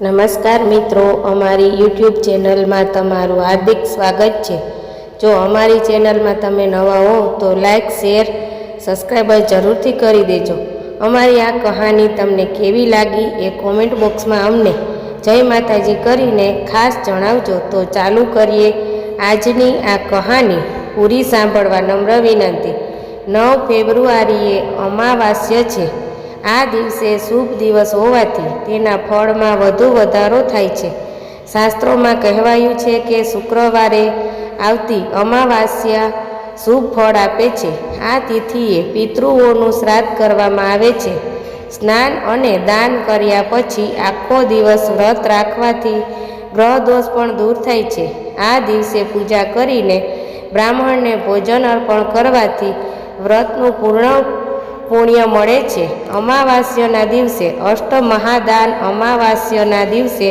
નમસ્કાર મિત્રો, અમારી યુટ્યુબ ચેનલમાં તમારું હાર્દિક સ્વાગત છે. જો અમારી ચેનલમાં તમે નવા હો, તો લાઈક શેર સબસ્ક્રાઈબર જરૂરથી કરી દેજો. અમારી આ કહાની તમને કેવી લાગી એ કોમેન્ટ બોક્સમાં અમને જય માતાજી કરીને ખાસ જણાવજો. તો ચાલુ કરીએ આજની આ કહાની પૂરી સાંભળવા નમ્ર વિનંતી. નવ ફેબ્રુઆરીએ અમાવાસ્ય છે. આ દિવસે શુભ દિવસ હોવાથી તેના ફળમાં વધુ વધારો થાય છે. શાસ્ત્રોમાં કહેવાયું છે કે શુક્રવારે આવતી અમાવાસ્યા શુભ ફળ આપે છે. આ તિથિએ પિતૃઓનું શ્રાદ્ધ કરવામાં આવે છે. સ્નાન અને દાન કર્યા પછી આખો દિવસ વ્રત રાખવાથી ગ્રહ દોષ પણ દૂર થાય છે. આ દિવસે પૂજા કરીને બ્રાહ્મણને ભોજન અર્પણ કરવાથી વ્રતનું પૂર્ણ પુણ્ય મળે છે. અમાવાસ્યના દિવસે અષ્ટમહાદાન, અમાવાસ્યના દિવસે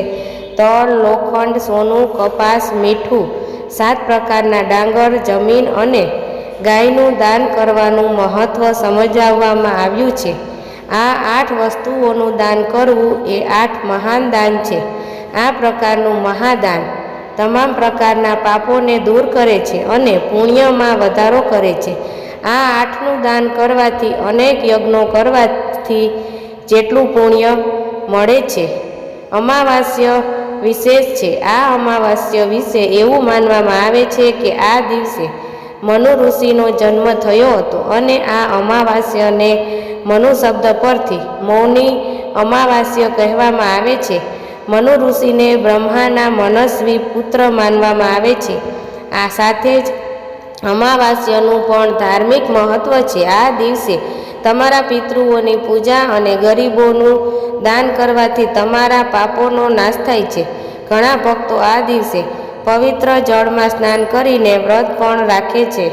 તલ, લોખંડ, સોનું, કપાસ, મીઠું, સાત પ્રકારના ડાંગર, જમીન અને ગાયનું દાન કરવાનું મહત્ત્વ સમજાવવામાં આવ્યું છે. આ આઠ વસ્તુઓનું દાન કરવું એ આઠ મહાન દાન છે. આ પ્રકારનું મહાદાન તમામ પ્રકારના પાપોને દૂર કરે છે અને પુણ્યમાં વધારો કરે છે. આ આઠનું દાન કરવાથી, અનેક યજ્ઞો કરવાથી જેટલું પુણ્ય મળે છે. અમાવાસ્ય વિશેષ છે. આ અમાવાસ્ય વિશે એવું માનવામાં આવે છે કે આ દિવસે મનુ ઋષિનો જન્મ થયો હતો અને આ અમાવાસ્યને મનુ શબ્દ પરથી મૌની અમાવાસ્ય કહેવામાં આવે છે. મનુ ઋષિને બ્રહ્માના મનસ્વી પુત્ર માનવામાં આવે છે. આ સાથે જ અમાવાસ્યનું પણ ધાર્મિક મહત્ત્વ છે. આ દિવસે તમારા પિતૃઓની પૂજા અને ગરીબોનું દાન કરવાથી તમારા પાપોનો નાશ થાય છે. ઘણા ભક્તો આ દિવસે પવિત્ર જળમાં સ્નાન કરીને વ્રત પણ રાખે છે.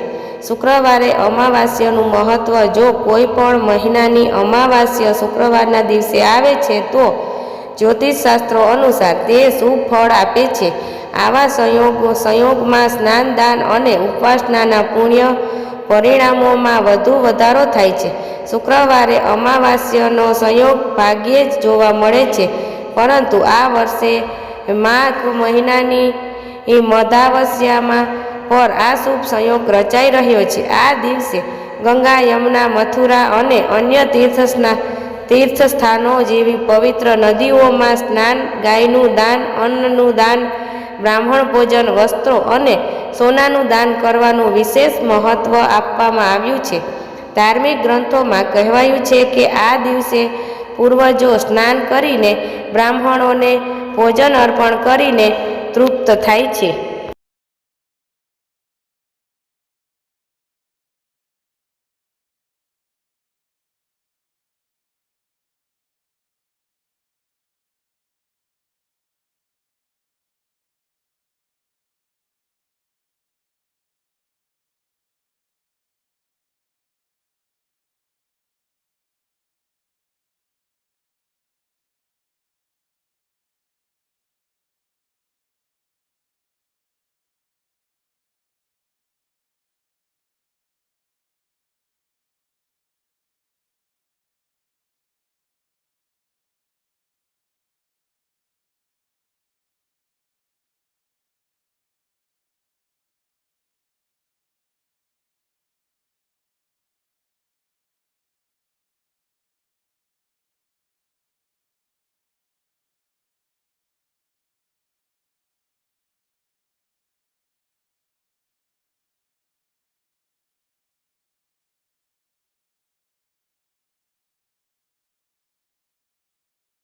શુક્રવારે અમાવાસ્યનું મહત્ત્વ જો કોઈ પણ મહિનાની અમાવાસ્ય શુક્રવારના દિવસે આવે છે, તો જ્યોતિષશાસ્ત્રો અનુસાર તે શુભ ફળ આપે છે. આવા સંયોગો, સંયોગમાં સ્નાન, દાન અને ઉપાસનાના પુણ્ય પરિણામોમાં વધુ વધારો થાય છે. શુક્રવારે અમાવાસ્યનો સંયોગ ભાગ્યે જ જોવા મળે છે. પરંતુ આ વર્ષે માઘ મહિનાની મધાવસ્યામાં પર આ શુભ સંયોગ રચાઈ રહ્યો છે. આ દિવસે ગંગા, યમુના, મથુરા અને અન્ય તીર્થના તીર્થ સ્થાનો જેવી પવિત્ર નદીઓમાં સ્નાન, ગાયનું દાન, અન્નનું દાન બ્રાહ્મણ ભોજન વસ્ત્રો અને સોનાનું દાન કરવાનું વિશેષ મહત્ત્વ આપવામાં આવ્યું છે. ધાર્મિક ગ્રંથોમાં કહેવાયું છે કે આ દિવસે પૂર્વજો સ્નાન કરીને બ્રાહ્મણોને ભોજન અર્પણ કરીને તૃપ્ત થાય છે.